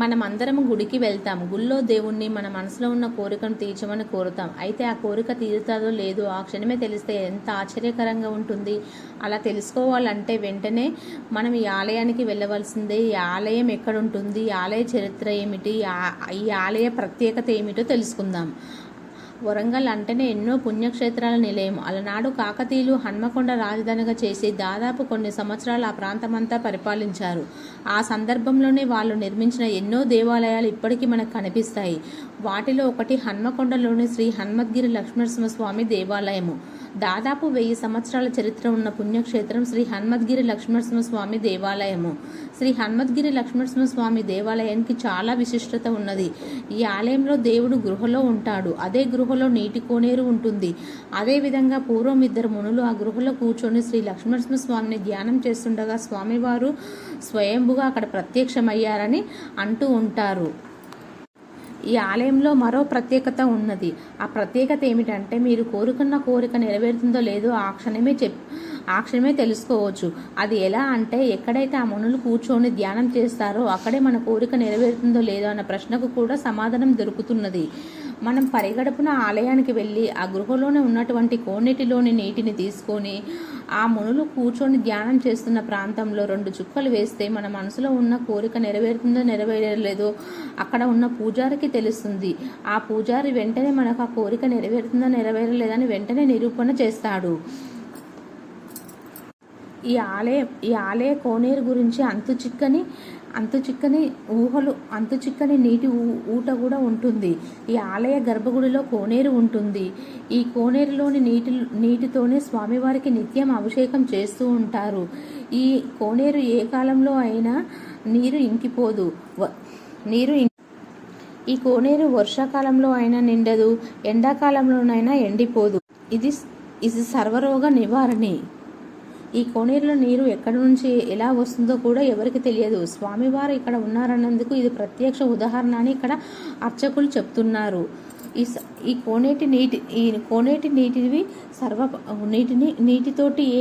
మనం అందరం గుడికి వెళ్తాం గుళ్ళో దేవుణ్ణి మన మనసులో ఉన్న కోరికను తీర్చమని కోరుతాం. అయితే ఆ కోరిక తీరుతుందో లేదో ఆ క్షణమే తెలిస్తే ఎంత ఆశ్చర్యకరంగా ఉంటుంది. అలా తెలుసుకోవాలంటే వెంటనే మనం ఈ ఆలయానికి వెళ్ళవలసిందే. ఈ ఆలయం ఎక్కడ ఉంటుంది ఈ ఆలయ చరిత్ర ఏమిటి? ఈ ఆలయ ప్రత్యేకత ఏమిటో తెలుసుకుందాం. వరంగల్ అంటేనే ఎన్నో పుణ్యక్షేత్రాల నిలయం. అలనాడు కాకతీయులు హన్మకొండ రాజధానిగా చేసి దాదాపు కొన్ని సంవత్సరాలు ఆ ప్రాంతమంతా పరిపాలించారు. ఆ సందర్భంలోనే వాళ్ళు నిర్మించిన ఎన్నో దేవాలయాలు ఇప్పటికీ మనకు కనిపిస్తాయి. వాటిలో ఒకటి హన్మకొండలోని శ్రీ హన్మద్గిరి లక్ష్మణస్వామి దేవాలయము. దాదాపు వెయ్యి సంవత్సరాల చరిత్ర ఉన్న పుణ్యక్షేత్రం శ్రీ హన్మద్గిరి లక్ష్మణస్వామి దేవాలయము. శ్రీ హనుమద్గిరి లక్ష్మణస్వామి దేవాలయానికి చాలా విశిష్టత ఉన్నది. ఈ ఆలయంలో దేవుడు గృహలో ఉంటాడు. అదే గృహలో నీటి కోనేరు ఉంటుంది. అదే విధంగా పూర్వం ఇద్దరు మునులు ఆ గృహలో కూర్చొని శ్రీ లక్ష్మణస్వామిని స్వామిని ధ్యానం చేస్తుండగా స్వామివారు స్వయంభుగా అక్కడ ప్రత్యక్షమయ్యారని అంటూ ఉంటారు. ఈ ఆలయంలో మరో ప్రత్యేకత ఉన్నది. ఆ ప్రత్యేకత ఏమిటంటే మీరు కోరుకున్న కోరిక నెరవేరుతుందో లేదో ఆ క్షణమే చెప్ ఆ క్షణమే తెలుసుకోవచ్చు. అది ఎలా అంటే ఎక్కడైతే ఆ మునులు కూర్చొని ధ్యానం చేస్తారో అక్కడే మన కోరిక నెరవేరుతుందో లేదో అన్న ప్రశ్నకు కూడా సమాధానం దొరుకుతున్నది. మనం పరిగడుపున ఆలయానికి వెళ్ళి ఆ గృహలోనే ఉన్నటువంటి కోనేటిలోని నీటిని తీసుకొని ఆ మునులు కూర్చొని ధ్యానం చేస్తున్న ప్రాంతంలో రెండు చుక్కలు వేస్తే మన మనసులో ఉన్న కోరిక నెరవేరుతుందో నెరవేరలేదో అక్కడ ఉన్న పూజారికి తెలుస్తుంది. ఆ పూజారి వెంటనే మనకు ఆ కోరిక నెరవేరుతుందో నెరవేరలేదని వెంటనే నిరూపణ చేస్తాడు. ఈ ఆలయ ఈ ఆలయ కోనేరు గురించి అంతు చిక్కని అంతు చిక్కని ఊహలు అంతు చిక్కని నీటి ఊ- ఊట కూడా ఉంటుంది. ఈ ఆలయ గర్భగుడిలో కోనేరు ఉంటుంది. ఈ కోనేరులోని నీటి నీటితోనే స్వామివారికి నిత్యం అభిషేకం చేస్తూ ఉంటారు. ఈ కోనేరు ఏ కాలంలో అయినా నీరు ఇంకిపోదు. వ- నీరు ఈ కోనేరు వర్షాకాలంలో అయినా నిండదు ఎండాకాలంలోనైనా ఎండిపోదు. ఇది ఇది సర్వరోగ నివారణి. ఈ కోనేరులో నీరు ఎక్కడి నుంచి ఎలా వస్తుందో కూడా ఎవరికి తెలియదు. స్వామివారు ఇక్కడ ఉన్నారన్నందుకు ఇది ప్రత్యక్ష ఉదాహరణ అని ఇక్కడ అర్చకులు చెప్తున్నారు. ఈ ఈ కోనేటి నీటి ఈ కోనేటి నీటివి సర్వ నీటిని నీటితోటి ఏ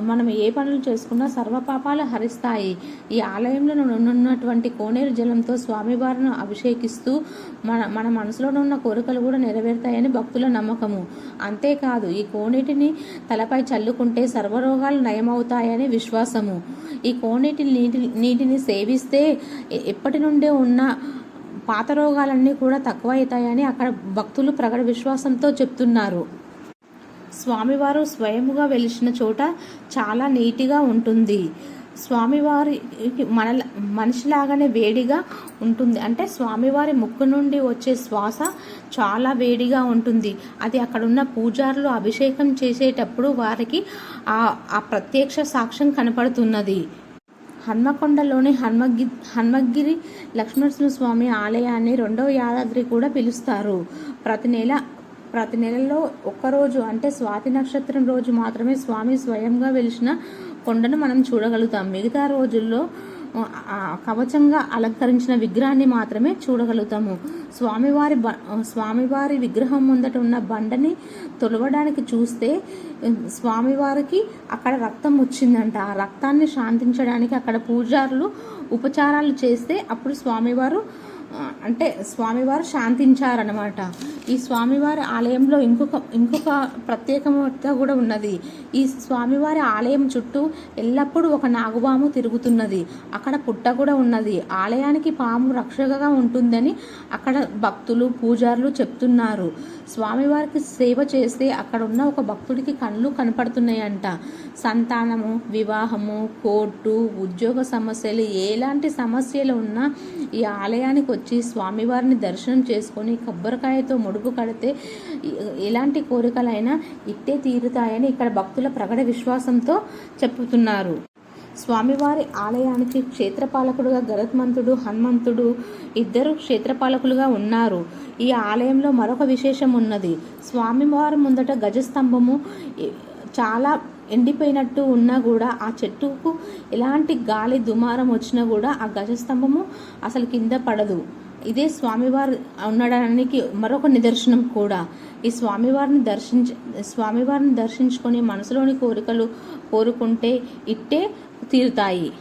మనం ఏ పనులు చేసుకున్నా సర్వపాపాలు హరిస్తాయి. ఈ ఆలయంలో ఉన్నటువంటి కోనేరు జలంతో స్వామివారిని అభిషేకిస్తూ మన మన మనసులో ఉన్న కోరికలు కూడా నెరవేరుతాయని భక్తుల నమ్మకము. అంతేకాదు ఈ కోనేటిని తలపై చల్లుకుంటే సర్వరోగాలు నయమవుతాయని విశ్వాసము. ఈ కోనేటి నీటి నీటిని సేవిస్తే ఎప్పటి నుండే ఉన్న పాత రోగాలన్నీ కూడా తక్కువ అవుతాయని అక్కడ భక్తులు ప్రగడ విశ్వాసంతో చెప్తున్నారు. స్వామివారు స్వయముగా వెలిసిన చోట చాలా నీటిగా ఉంటుంది. స్వామివారి మన మనిషిలాగానే వేడిగా ఉంటుంది. అంటే స్వామివారి ముక్కు నుండి వచ్చే శ్వాస చాలా వేడిగా ఉంటుంది. అది అక్కడున్న పూజారులు అభిషేకం చేసేటప్పుడు వారికి ఆ ఆ ప్రత్యక్ష సాక్ష్యం కనపడుతున్నది. హన్మకొండలోని హన్మగి హన్మగిరి లక్ష్మణస్వామి ఆలయాన్ని రెండవ యాదాద్రి కూడా పిలుస్తారు. ప్రతి నెల ప్రతి నెలలో ఒక్కరోజు అంటే స్వాతి నక్షత్రం రోజు మాత్రమే స్వామి స్వయంగా వెలిసిన కొండను మనం చూడగలుగుతాం. మిగతా రోజుల్లో కవచంగా అలంకరించిన విగ్రహాన్ని మాత్రమే చూడగలుగుతాము. స్వామివారి బ స్వామివారి విగ్రహం ముందట ఉన్న బండని తొలవడానికి చూస్తే స్వామివారికి అక్కడ రక్తం వచ్చిందంట. ఆ రక్తాన్ని శాంతించడానికి అక్కడ పూజారులు ఉపచారాలు చేస్తే అప్పుడు స్వామివారు అంటే స్వామివారు శాంతించారనమాట ఈ స్వామివారి ఆలయంలో ఇంకొక ఇంకొక ప్రత్యేకత కూడా ఉన్నది. ఈ స్వామివారి ఆలయం చుట్టూ ఎల్లప్పుడూ ఒక నాగుపాము తిరుగుతున్నది. అక్కడ పుట్ట కూడా ఉన్నది. ఆలయానికి పాము రక్షకగా ఉంటుందని అక్కడ భక్తులు పూజారులు చెప్తున్నారు. స్వామివారికి సేవ చేస్తే అక్కడ ఉన్న ఒక భక్తుడికి కళ్ళు కనపడుతున్నాయంట. సంతానము వివాహము కోర్టు ఉద్యోగ సమస్యలు ఎలాంటి సమస్యలు ఉన్నా ఈ ఆలయానికి వచ్చి స్వామివారిని దర్శనం చేసుకొని కొబ్బరికాయతో ముడుపు కడితే ఎలాంటి కోరికలైనా ఇట్టే తీరుతాయని ఇక్కడ భక్తుల ప్రగడ విశ్వాసంతో చెప్పుతున్నారు స్వామివారి ఆలయానికి క్షేత్రపాలకుడుగా గరత్మంతుడు హనుమంతుడు ఇద్దరు క్షేత్రపాలకులుగా ఉన్నారు. ఈ ఆలయంలో మరొక విశేషం ఉన్నది. స్వామివారి ముందట గజస్తంభము చాలా ఎండిపోయినట్టు ఉన్నా కూడా ఆ చెట్టుకు ఎలాంటి గాలి దుమారం వచ్చినా కూడా ఆ గజస్తంభము అసలు కింద పడదు. ఇదే స్వామివారు ఉండడానికి మరొక నిదర్శనం కూడా. ఈ స్వామివారిని దర్శించ స్వామివారిని దర్శించుకొని మనసులోని కోరికలు కోరుకుంటే ఇట్టే తీరుతాయి.